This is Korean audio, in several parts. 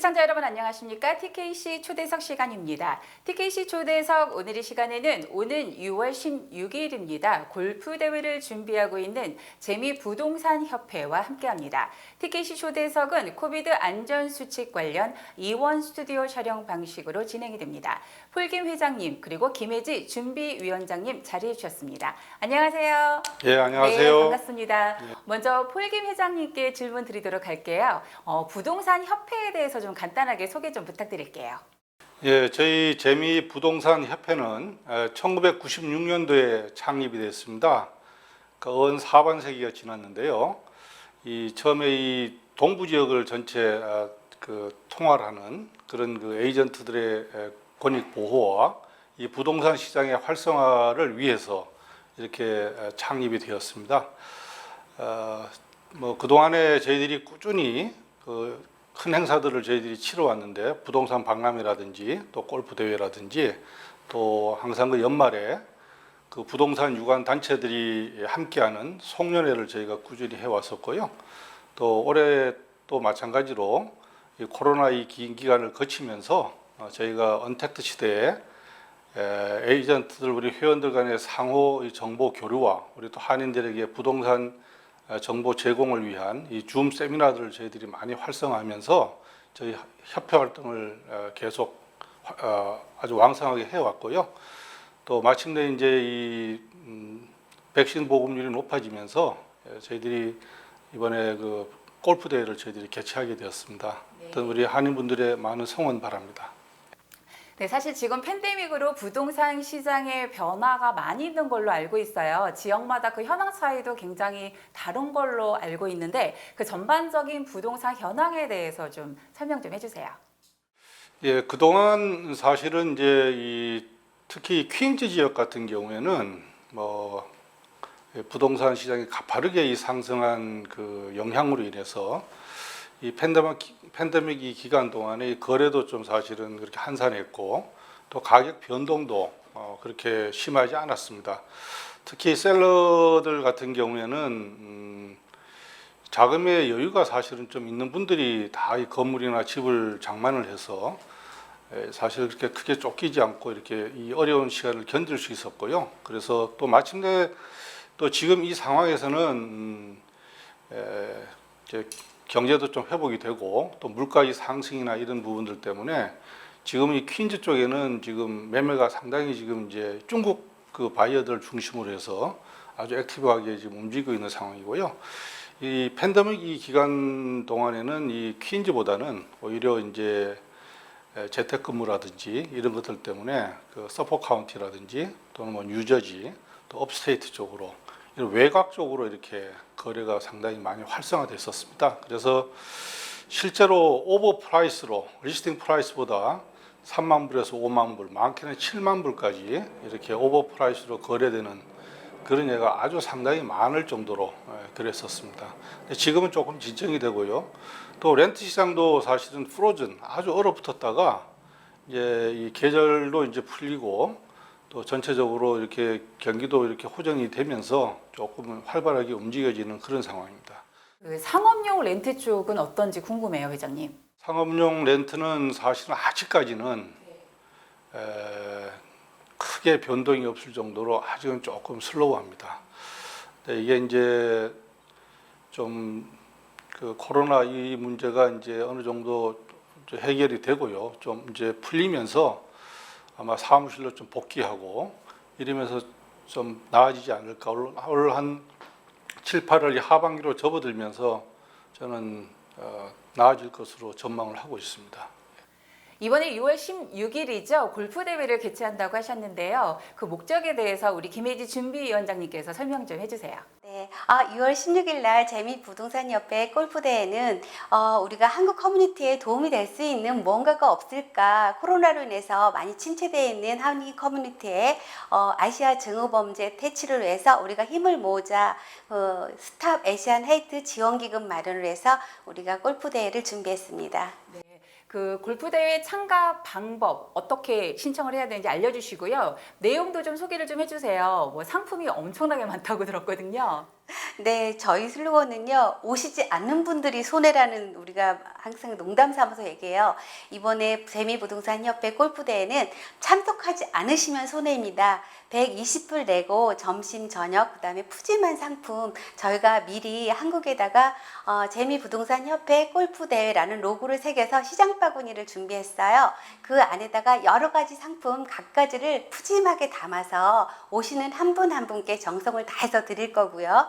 시청자 여러분 안녕하십니까? TKC 초대석 시간입니다. TKC 초대석 오늘의 시간에는 오는 6월 16일입니다. 골프 대회를 준비하고 있는 재미 부동산 협회와 함께합니다. TKC 초대석은 코비드 안전 수칙 관련 이원 스튜디오 촬영 방식으로 진행이 됩니다. 폴김 회장님 그리고 김혜지 준비위원장님 자리해 주셨습니다. 안녕하세요. 예, 안녕하세요. 네, 반갑습니다. 먼저 폴김 회장님께 질문 드리도록 할게요. 어, 부동산 협회에 대해서 좀 간단하게 소개 좀 부탁드릴게요. 예, 저희 재미 부동산 협회는 1996년도에 창립이 됐습니다. 그언 4반세기가 지났는데요. 이 처음에 이 동부 지역을 전체 아, 그 통할하는 그런 그 에이전트들의 에, 권익 보호와 이 부동산 시장의 활성화를 위해서 이렇게 에, 창립이 되었습니다. 어, 뭐 그동안에 저희들이 꾸준히 그 큰 행사들을 저희들이 치러 왔는데 부동산 박람회라든지 또 골프 대회라든지 또 항상 그 연말에 그 부동산 유관 단체들이 함께하는 송년회를 저희가 꾸준히 해왔었고요. 또 올해 또 마찬가지로 이 코로나 이 긴 기간을 거치면서 어, 저희가 언택트 시대에 에, 에이전트들 우리 회원들 간의 상호 이 정보 교류와 우리 또 한인들에게 부동산 어, 정보 제공을 위한 이 줌 세미나들을 저희들이 많이 활성화하면서 저희 협회 활동을 어, 계속 화- 어, 아주 왕성하게 해왔고요. 또 마침내 이제 이 음, 백신 보급률이 높아지면서 예, 저희들이 이번에 그 골프 대회를 저희들이 개최하게 되었습니다. 어떤 우리 한인분들의 많은 성원 바랍니다. 네, 사실 지금 팬데믹으로 부동산 시장의 변화가 많이 있는 걸로 알고 있어요. 지역마다 그 현황 차이도 굉장히 다른 걸로 알고 있는데 그 전반적인 부동산 현황에 대해서 좀 설명 좀 해주세요. 예, 그동안 사실은 이제 이 특히 퀸즈 지역 같은 경우에는 뭐 예, 부동산 시장이 가파르게 이 상승한 그 영향으로 인해서 이 팬데믹 팬데믹 이 기간 동안에 이 거래도 좀 사실은 그렇게 한산했고 또 가격 변동도 어, 그렇게 심하지 않았습니다. 특히 셀러들 같은 경우에는 음, 자금의 여유가 사실은 좀 있는 분들이 다 이 건물이나 집을 장만을 해서 에, 사실 그렇게 크게 쫓기지 않고 이렇게 이 어려운 시간을 견딜 수 있었고요. 그래서 또 마침내 또 지금 이 상황에서는 음, 에, 경제도 좀 회복이 되고 또 물가 의 상승이나 이런 부분들 때문에 지금 이 퀸즈 쪽에는 지금 매매가 상당히 지금 이제 중국 그 바이어들 중심으로 해서 아주 액티브하게 지금 움직이고 있는 상황이고요. 이 팬데믹 이 기간 동안에는 이 퀸즈보다는 오히려 이제 에, 재택근무라든지 이런 것들 때문에 그 서포 카운티라든지 또는 뭐 뉴저지 또 업스테이트 쪽으로 외곽 쪽으로 이렇게 거래가 상당히 많이 활성화됐었습니다. 그래서 실제로 오버 프라이스로 리스팅 프라이스보다 3만 불에서 5만 불, 많게는 7만 불까지 이렇게 오버 프라이스로 거래되는 그런 예가 아주 상당히 많을 정도로 예, 그랬었습니다. 지금은 조금 진정이 되고요. 또 렌트 시장도 사실은 프로즌 아주 얼어붙었다가 이제 이 계절도 이제 풀리고 또 전체적으로 이렇게 경기도 이렇게 호전이 되면서 조금 활발하게 움직여지는 그런 상황입니다. 그 상업용 렌트 쪽은 어떤지 궁금해요, 회장님. 상업용 렌트는 사실은 아직까지는 에, 크게 변동이 없을 정도로 아직은 조금 슬로우합니다. 근데 이게 이제 좀 그 코로나 이 문제가 이제 어느 정도 해결이 되고요. 좀 이제 풀리면서 아마 사무실로 좀 복귀하고 이러면서 좀 나아지지 않을까. 올 한 7, 8월 하반기로 접어들면서 저는 어, 나아질 것으로 전망을 하고 있습니다. 이번에 6월 16일이죠. 골프 대회를 개최한다고 하셨는데요. 그 목적에 대해서 우리 김혜지 준비위원장님께서 설명 좀 해주세요. 네, 아, 6월 16일 날 재미 부동산 협회 골프 대회는 어, 우리가 한국 커뮤니티에 도움이 될 수 있는 무언가가 없을까 코로나로 인해서 많이 침체되어 있는 한국 커뮤니티에 어, 아시아 증오 범죄 퇴치를 위해서 우리가 힘을 모으자 어, 스탑 애시안 헤이트 지원 기금 마련을 해서 우리가 골프 대회를 준비했습니다. 네. 그 골프 대회 참가 방법 어떻게 신청을 해야 되는지 알려주시고요. 내용도 좀 소개를 좀 해주세요. 뭐 상품이 엄청나게 많다고 들었거든요. 네, 저희 슬로건은요, 오시지 않는 분들이 손해라는 우리가 항상 농담 삼아서 얘기해요. 이번에 재미부동산협회 골프대회는 참석하지 않으시면 손해입니다. 120불 내고 점심, 저녁, 그 다음에 푸짐한 상품 저희가 미리 한국에다가 어, 재미부동산협회 골프대회라는 로고를 새겨서 시장 바구니를 준비했어요. 그 안에다가 여러 가지 상품 각가지를 푸짐하게 담아서 오시는 한 분한 분께 정성을 다해서 드릴 거고요.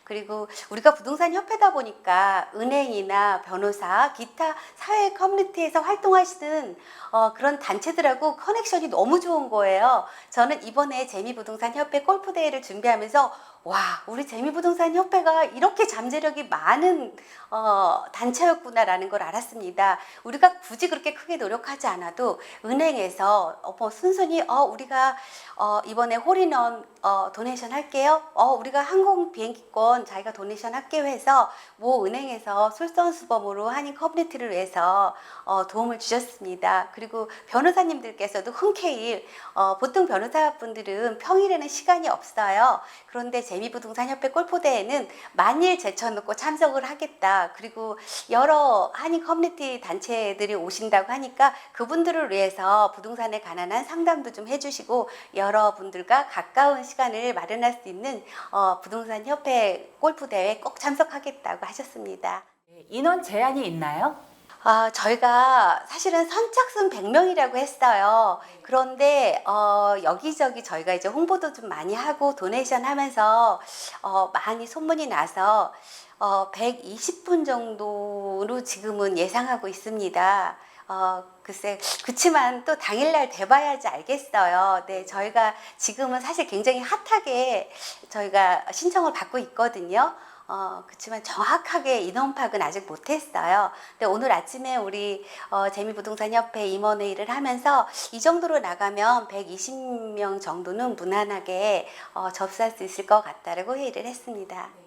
그리고 우리가 부동산 협회다 보니까 은행이나 변호사, 기타 사회 커뮤니티에서 활동하시는 어, 그런 단체들하고 커넥션이 너무 좋은 거예요. 저는 이번에 재미부동산 협회 골프 대회를 준비하면서 와, 우리 재미부동산 협회가 이렇게 잠재력이 많은 어, 단체였구나라는 걸 알았습니다. 우리가 굳이 그렇게 크게 노력하지 않아도 은행에서 어, 뭐 순순히 어, 우리가 어, 이번에 홀인원 어, 도네이션 할게요. 어, 우리가 항공 비행기권 자기가 도네이션 할게요 해서 모 은행에서 솔선수범으로 한인 커뮤니티를 위해서 어, 도움을 주셨습니다. 그리고 변호사님들께서도 흔쾌히 어, 보통 변호사분들은 평일에는 시간이 없어요. 그런데 재미부동산협회 골프대회는 만일 제쳐놓고 참석을 하겠다. 그리고 여러 한인 커뮤니티 단체들이 오신다고 하니까 그분들을 위해서 부동산에 관한 한 상담도 좀 해주시고 여러분들과 가까운 시간을 마련할 수 있는 어, 부동산 협회 골프 대회 꼭 참석하겠다고 하셨습니다. 네, 인원 제한이 있나요? 아, 저희가 사실은 선착순 100명이라고 했어요. 그런데 어, 여기저기 저희가 이제 홍보도 좀 많이 하고 도네이션 하면서 어, 많이 소문이 나서 어, 120분 정도로 지금은 예상하고 있습니다. 어, 글쎄, 그치만 또 당일날 돼봐야지 알겠어요. 네, 저희가 지금은 사실 굉장히 핫하게 저희가 신청을 받고 있거든요. 어, 그렇지만 정확하게 인원 파악은 아직 못했어요. 근데 오늘 아침에 우리 어, 재미부동산협회 임원회의를 하면서 이 정도로 나가면 120명 정도는 무난하게 어, 접수할 수 있을 것 같다라고 회의를 했습니다.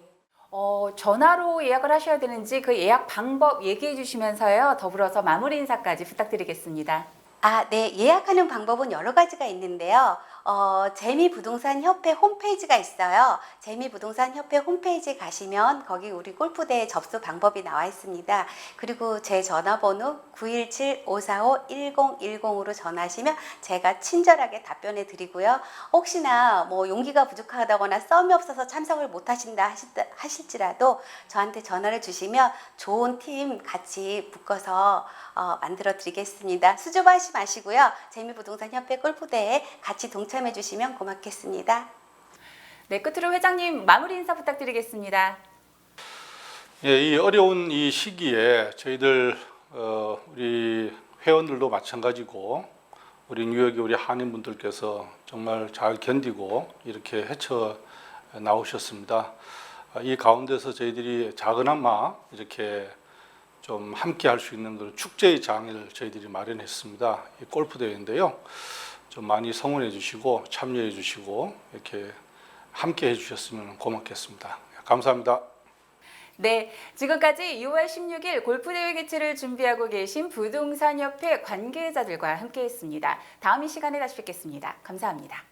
어, 전화로 예약을 하셔야 되는지 그 예약 방법 얘기해 주시면서요. 더불어서 마무리 인사까지 부탁드리겠습니다. 아, 네. 예약하는 방법은 여러 가지가 있는데요. 어, 재미부동산 협회 홈페이지가 있어요. 재미부동산 협회 홈페이지에 가시면 거기 우리 골프대회 접수 방법이 나와 있습니다. 그리고 제 전화번호 917-545-1010으로 전화하시면 제가 친절하게 답변해 드리고요. 혹시나 뭐 용기가 부족하다거나 썸이 없어서 참석을 못 하신다 하실- 하실지라도 저한테 전화를 주시면 좋은 팀 같이 묶어서 어, 만들어 드리겠습니다. 수줍어하지 마시고요. 재미부동산 협회 골프대회 같이 동참 해 주시면 고맙겠습니다. 네, 끝으로 회장님 마무리 인사 부탁드리겠습니다. 예, 이 어려운 이 시기에 저희들 어, 우리 회원들도 마찬가지고 우리 뉴욕의 우리 한인분들께서 정말 잘 견디고 이렇게 헤쳐 나오셨습니다. 아, 이 가운데서 저희들이 작은아마 이렇게 좀 함께 할 수 있는 그런 축제의 장을 저희들이 마련했습니다. 이 골프 대회인데요. 좀 많이 성원해 주시고 참여해 주시고 이렇게 함께 해 주셨으면 고맙겠습니다. 감사합니다. 네, 지금까지 6월 16일 골프대회 개최를 준비하고 계신 부동산협회 관계자들과 함께했습니다. 다음 이 시간에 다시 뵙겠습니다. 감사합니다.